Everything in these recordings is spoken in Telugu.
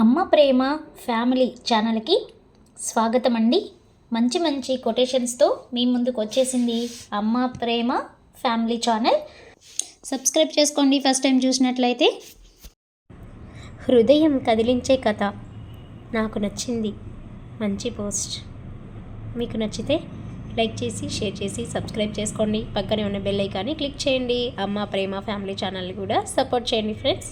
అమ్మ ప్రేమ ఫ్యామిలీ ఛానల్కి స్వాగతం అండి మంచి మంచి కొటేషన్స్తో మీ ముందుకు వచ్చేసింది అమ్మ ప్రేమ ఫ్యామిలీ ఛానల్. సబ్స్క్రైబ్ చేసుకోండి ఫస్ట్ టైం చూసినట్లయితే. హృదయం కదిలించే కథ నాకు నచ్చింది. మంచి పోస్ట్. మీకు నచ్చితే లైక్ చేసి షేర్ చేసి సబ్స్క్రైబ్ చేసుకోండి. పక్కనే ఉన్న బెల్ ఐకాన్ని క్లిక్ చేయండి. అమ్మ ప్రేమ ఫ్యామిలీ ఛానల్ని కూడా సపోర్ట్ చేయండి ఫ్రెండ్స్.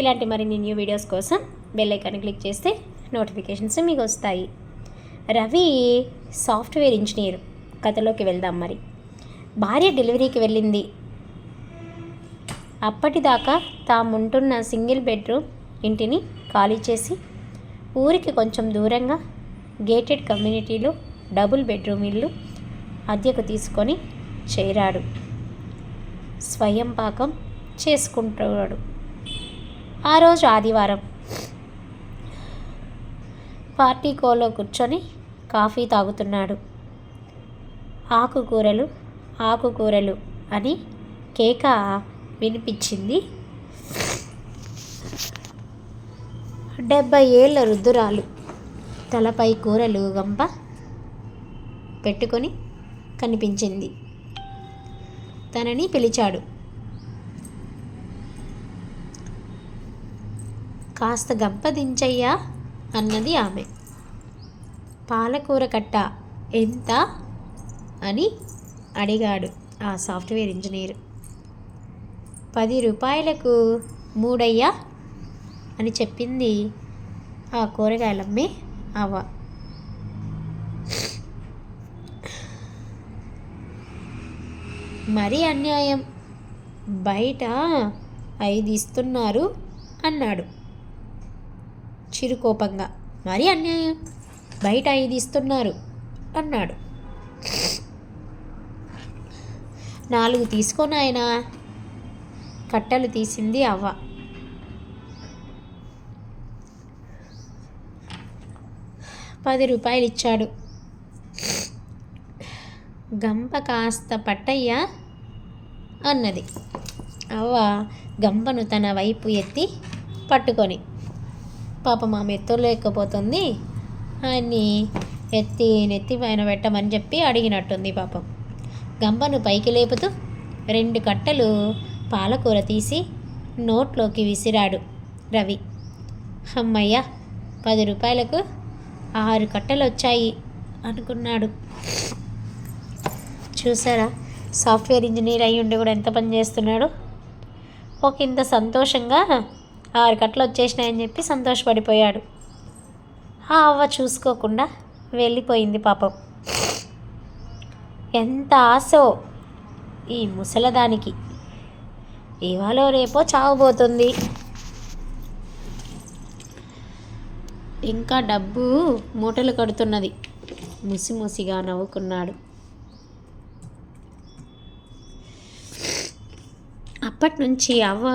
ఇలాంటి మరిన్ని న్యూ వీడియోస్ కోసం బెల్ ఐకాన్ క్లిక్ చేస్తే నోటిఫికేషన్స్ మీకు వస్తాయి. రవి సాఫ్ట్వేర్ ఇంజనీర్ కథలోకి వెళ్దాం మరి. భార్య డెలివరీకి వెళ్ళింది. అప్పటిదాకా తాముంటున్న సింగిల్ బెడ్రూమ్ ఇంటిని ఖాళీ చేసి ఊరికి కొంచెం దూరంగా గేటెడ్ కమ్యూనిటీలో డబుల్ బెడ్రూమ్ ఇల్లు అద్దెకు తీసుకొని చేరాడు. స్వయం పాకం చేసుకుంటాడు. ఆ రోజు ఆదివారం పార్టీ కోలో కూర్చొని కాఫీ తాగుతున్నాడు. ఆకుకూరలు ఆకుకూరలు అని కేక వినిపించింది. డెబ్బై ఏళ్ళ రుద్దురాలు తలపై కూరలు గంప పెట్టుకొని కనిపించింది. తనని పిలిచాడు. కాస్త గంప దించయ్యా అన్నది ఆమె. పాలకూర కట్ట ఎంత? అని అడిగాడు ఆ సాఫ్ట్వేర్ ఇంజనీర్. పది రూపాయలకు మూడయ్యా అని చెప్పింది ఆ కూరగాయలమ్మే అవ్వ. మరీ అన్యాయం. బయట ఐదు ఇస్తున్నారు అన్నాడు. చిరుకోపంగా మరీ అన్యాయం? బయట ఐదు ఇస్తున్నారు అన్నాడు. నాలుగు తీసుకొని ఆయన కట్టలు తీసింది అవ్వ. పది రూపాయలు ఇచ్చాడు గంప కాస్త పట్టయ్యా అన్నది. అవ్వ గంపను తన వైపు ఎత్తి పట్టుకొని పాపం ఆమె ఎత్తలేకపోతుంది. ఆయన్ని ఎత్తి నెత్తి పైన పెట్టమని చెప్పి అడిగినట్టుంది పాపం. గంపను పైకి లేపుతూ రెండు కట్టలు పాలకూర తీసి నోట్లోకి విసిరాడు రవి. అమ్మయ్య పది రూపాయలకు ఆరు కట్టలు వచ్చాయి అనుకున్నాడు. చూసారా సాఫ్ట్వేర్ ఇంజనీర్ అయి ఉండి కూడా ఎంత పని చేస్తున్నాడు? ఒక ఇంత సంతోషంగా ఆరు కట్టలు వచ్చేసినాయని చెప్పి సంతోషపడిపోయాడు. ఆ అవ్వ చూసుకోకుండా వెళ్ళిపోయింది పాపం. ఎంత ఆశో ఈ ముసలదానికి. ఇవాళ రేపో చావబోతుంది. ఇంకా డబ్బు మూటలు కడుతున్నది. ముసి ముసిగా నవ్వుకున్నాడు. అప్పటి నుంచి అవ్వ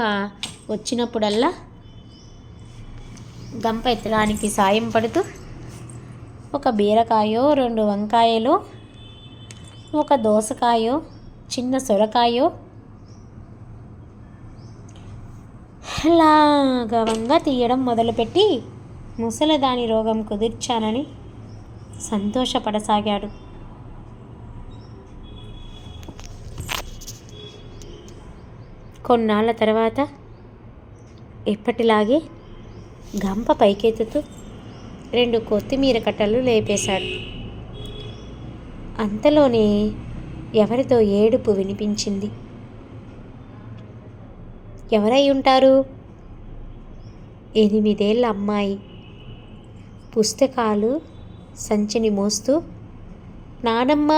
వచ్చినప్పుడల్లా దంపెత్తడానికి సాయం పడుతూ ఒక బీరకాయో రెండు వంకాయలు ఒక దోసకాయో చిన్న సొరకాయో లాగవంగా తీయడం మొదలుపెట్టి ముసలదాని రోగం కుదిర్చానని సంతోషపడసాగాడు. కొన్నాళ్ళ తర్వాత ఎప్పటిలాగే గంప పైకెత్తుతూ రెండు కొత్తిమీర కట్టలు లేపేశాడు. అంతలోనే ఎవరితో ఏడుపు వినిపించింది. ఎవరై ఉంటారు? ఎనిమిదేళ్ళ అమ్మాయి. పుస్తకాలు సంచిని మోస్తూ నానమ్మ!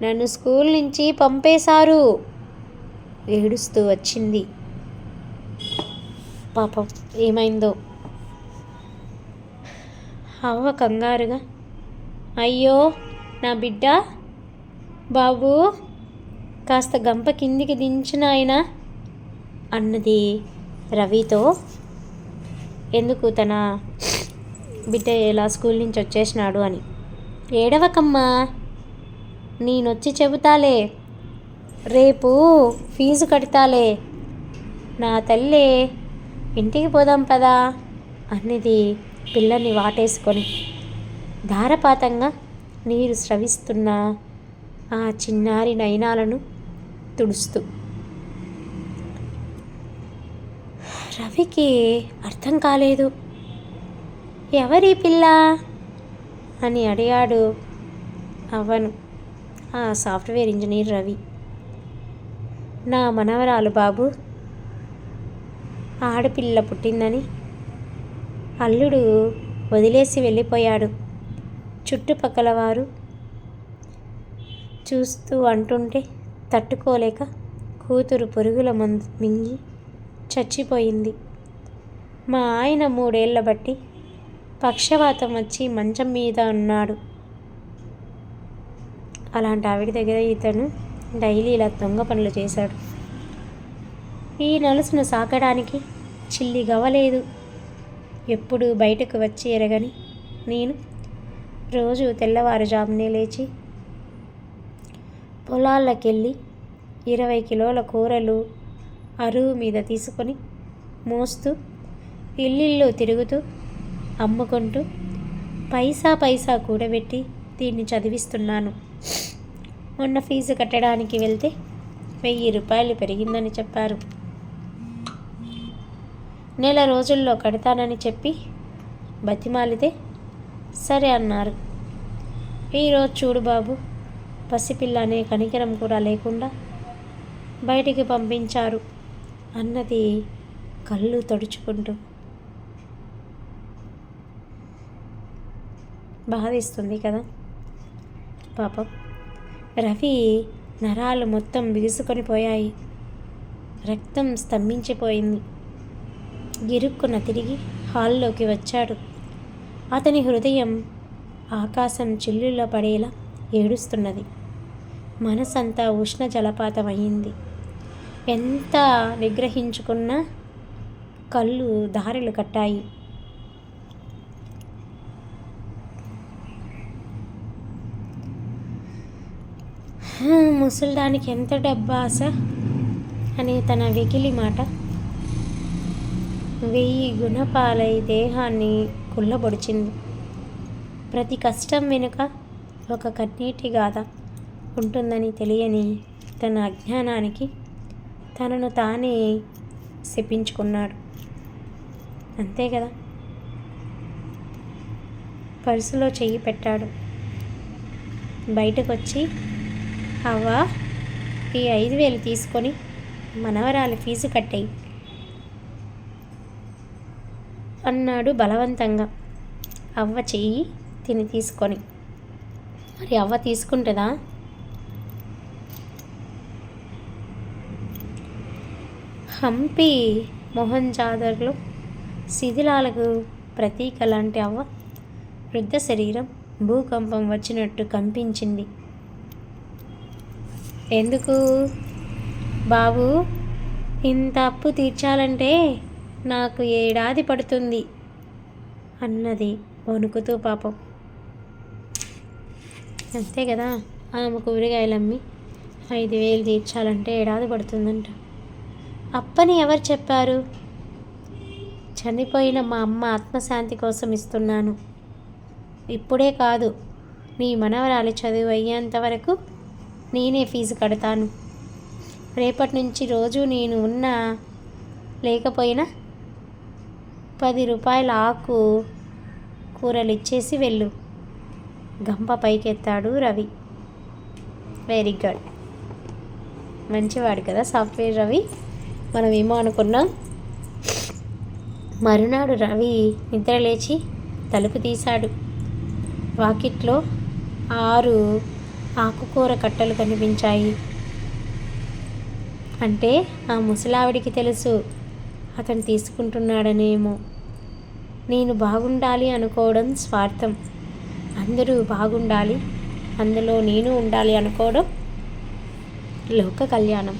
నన్ను స్కూల్ నుంచి పంపేశారు! ఏడుస్తూ వచ్చింది. పాపం ఏమైందో? అవ్వ కంగారుగా అయ్యో నా బిడ్డ బాబు కాస్త గంప కిందికి దించిన ఆయన అన్నది రవితో. ఎందుకు తన బిడ్డ ఎలా స్కూల్ నుంచి వచ్చేసినాడు అని? ఏడవకమ్మా నేనొచ్చి చెబుతాలే రేపు ఫీజు కడతాలే నా తల్లి ఇంటికి పోదాం పదా అన్నది పిల్లని వాటేసుకొని. ధారపాతంగా నీరు స్రవిస్తున్న ఆ చిన్నారి నయనాలను తుడుస్తూ. రవికి అర్థం కాలేదు. ఎవరి పిల్ల? అని అడిగాడు అవను ఆ సాఫ్ట్వేర్ ఇంజనీర్ రవి. నా మనవరాలు బాబు ఆడపిల్ల పుట్టిందని అల్లుడు వదిలేసి వెళ్ళిపోయాడు. చుట్టుపక్కల వారు చూస్తూ అంటుంటే తట్టుకోలేక కూతురు పురుగుల మందు మింగి చచ్చిపోయింది. మా ఆయన మూడేళ్ళ బట్టి పక్షవాతం వచ్చి మంచం మీద ఉన్నాడు. అలాంటి ఆవిడ దగ్గర ఇతను డైలీ ఇలా దొంగ పనులు చేశాడు. ఈ నలుసును సాకడానికి చిల్లి గవ్వలేదు. ఎప్పుడు బయటకు వచ్చి ఎరగని నేను రోజు తెల్లవారుజామునే లేచి పొలాల్లోకెళ్ళి ఇరవై కిలోల కూరలు అరువు మీద తీసుకొని మోస్తూ ఇల్లిల్లు తిరుగుతూ అమ్ముకుంటూ పైసా పైసా కూడబెట్టి దీన్ని చదివిస్తున్నాను. మొన్న ఫీజు కట్టడానికి వెళ్తే వెయ్యి రూపాయలు పెరిగిందని చెప్పారు. నెల రోజుల్లో కడతానని చెప్పి బతిమాలితే సరే అన్నారు. ఈరోజు చూడు బాబు పసిపిల్ల అనే కనికరం కూడా లేకుండా బయటికి పంపించారు అన్నది కళ్ళు తడుచుకుంటూ. బాధిస్తుంది కదా పాపం. రవి నరాలు మొత్తం బిగుసుకొని పోయాయి. రక్తం స్తంభించిపోయింది. గిరుక్కున తిరిగి హాల్లోకి వచ్చాడు. అతని హృదయం ఆకాశం చిల్లుల్లో పడేలా ఏడుస్తున్నది. మనసంతా ఉష్ణ జలపాతం అయింది ఎంత నిగ్రహించుకున్నా కళ్ళు దారులు కట్టాయి. "హా, ముసల్దానికి ఎంత డబ్బా ఆశ? అనే తన వెకిలి మాట వెయ్యి గుణపాలై దేహాన్ని కుళ్ళబొడిచింది. ప్రతి కష్టం వెనుక ఒక కన్నీటి గాథ ఉంటుందని తెలియని తన అజ్ఞానానికి తనను తానే శపించుకున్నాడు. అంతే కదా? పర్సులో చెయ్యి పెట్టాడు. బయటకు వచ్చి అవ్వా ఈ ఐదు వేలు తీసుకొని మనవరాలి ఫీజు కట్టేయి. అన్నాడు బలవంతంగా. అవ్వ చెయ్యి తిని తీసుకొని. మరి అవ్వ తీసుకుంటుందా? హంపి మొహన్ జాదర్లు శిథిలాలకు ప్రతీక లాంటి అవ్వ వృద్ధ శరీరం భూకంపం వచ్చినట్టు కంపించింది. ఎందుకు? బాబు ఇంత అప్పు తీర్చాలంటే నాకు ఏడాది పడుతుంది అన్నది వణుకుతూ పాపం. అంతే కదా ఆమె కూరగాయలు అమ్మి ఐదు వేలు తీర్చాలంటే ఏడాది పడుతుందంట. అప్పని ఎవరు చెప్పారు? చనిపోయిన మా అమ్మ ఆత్మశాంతి కోసం ఇస్తున్నాను. ఇప్పుడే కాదు నీ మనవరాలి చదువు అయ్యేంత వరకు నేనే ఫీజు కడతాను. రేపటి నుంచి రోజు నేను ఉన్నా లేకపోయినా పది రూపాయల ఆకు కూరలు ఇచ్చేసి వెళ్ళు. గంప పైకెత్తాడు రవి. వెరీ గుడ్ మంచివాడు కదా సాఫ్ట్వేర్ రవి. మనం ఏమో అనుకున్నాం. మరునాడు రవి నిద్ర లేచి తలుపు తీశాడు. వాకిట్లో ఆరు ఆకుకూర కట్టలు కనిపించాయి. అంటే ఆ ముసలావిడికి తెలుసు అతను తీసుకుంటున్నాడనేమో. నేను బాగుండాలి అనుకోవడం స్వార్థం. అందరూ బాగుండాలి అందులో నేను ఉండాలి అనుకోవడం లోక కళ్యాణం.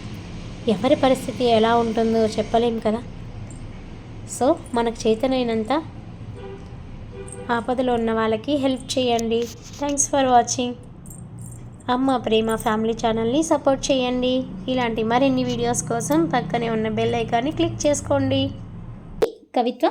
ఎవరి పరిస్థితి ఎలా ఉంటుందో చెప్పలేం కదా? సో మనకు చేతనైనంత ఆపదలో ఉన్న వాళ్ళకి హెల్ప్ చేయండి. Thanks for watching. అమ్మ ప్రేమ ఫ్యామిలీ ఛానల్ని సపోర్ట్ చేయండి. ఇలాంటి మరిన్ని వీడియోస్ కోసం పక్కనే ఉన్న బెల్ ఐకాన్ని క్లిక్ చేసుకోండి. కవిత్వం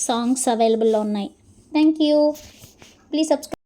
సాంగ్స్ అవైలబుల్లో ఉన్నాయి థ్యాంక్ యూ ప్లీజ్ సబ్స్క్రైబ్